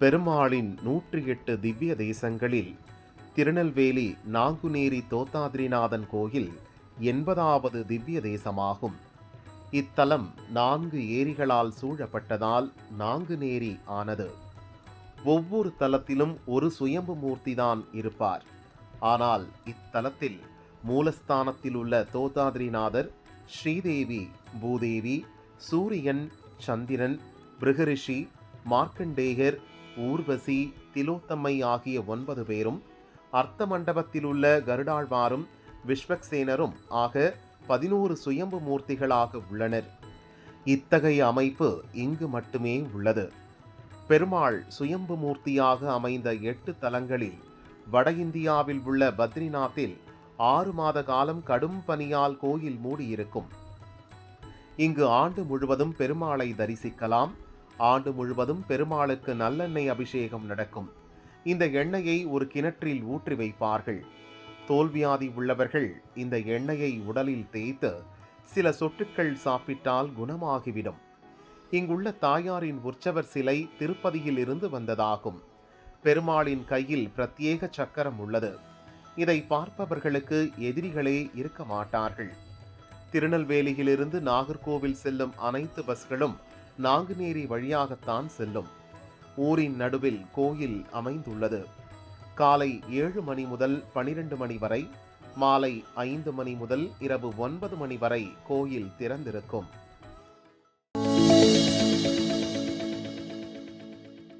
பெருமாளின் நூற்றி எட்டு திவ்ய தேசங்களில் திருநெல்வேலி நாங்குநேரி தோத்தாத்ரிநாதன் கோயில் எண்பதாவது திவ்ய தேசமாகும். இத்தலம் நான்கு ஏரிகளால் சூழப்பட்டதால் நாங்குநேரி ஆனது. ஒவ்வொரு தலத்திலும் ஒரு சுயம்பு மூர்த்திதான் இருப்பார். ஆனால் இத்தலத்தில் மூலஸ்தானத்தில் உள்ள தோதாத்ரிநாதர் ஸ்ரீதேவி பூதேவி சூரியன் சந்திரன் பிருகரிஷி மார்க்கண்டேயர் ஊர்வசி திலோத்தம்மை ஆகிய ஒன்பது பேரும் அர்த்த மண்டபத்தில் உள்ள கருடாழ்வாரும் விஸ்வக்சேனரும் ஆக பதினோரு சுயம்பு மூர்த்திகளாக உள்ளனர். இத்தகைய அமைப்பு இங்கு மட்டுமே உள்ளது. பெருமாள் சுயம்பு மூர்த்தியாக அமைந்த எட்டு தலங்களில் வட இந்தியாவில் உள்ள பத்ரிநாத்தில் ஆறு மாத காலம் கடும் பனியால் கோயில் மூடியிருக்கும். இங்கு ஆண்டு முழுவதும் பெருமாளை தரிசிக்கலாம் ஆண்டு முழுவதும் பெருமாளுக்கு நல்லெண்ணெய் அபிஷேகம் நடக்கும். இந்த எண்ணெயை ஒரு கிணற்றில் ஊற்றி வைப்பார்கள். தோல்வியாதி உள்ளவர்கள் இந்த எண்ணெயை உடலில் தேய்த்து சில சொட்டுக்கள் சாப்பிட்டால் குணமாகிவிடும். இங்குள்ள தாயாரின் உற்சவர் சிலை திருப்பதியில் இருந்து வந்ததாகும். பெருமாளின் கையில் பிரத்யேக சக்கரம் உள்ளது. இதை பார்ப்பவர்களுக்கு எதிரிகளே இருக்க மாட்டார்கள். திருநெல்வேலியிலிருந்து நாகர்கோவில் செல்லும் அனைத்து பஸ்களும் நாங்குநேரி வழியாகத்தான் செல்லும். ஊரின் நடுவில் கோயில் அமைந்துள்ளது. காலை ஏழு மணி முதல் பனிரெண்டு மணி வரை மாலை ஐந்து மணி முதல் இரவு ஒன்பது மணி வரை கோயில் திறந்திருக்கும்.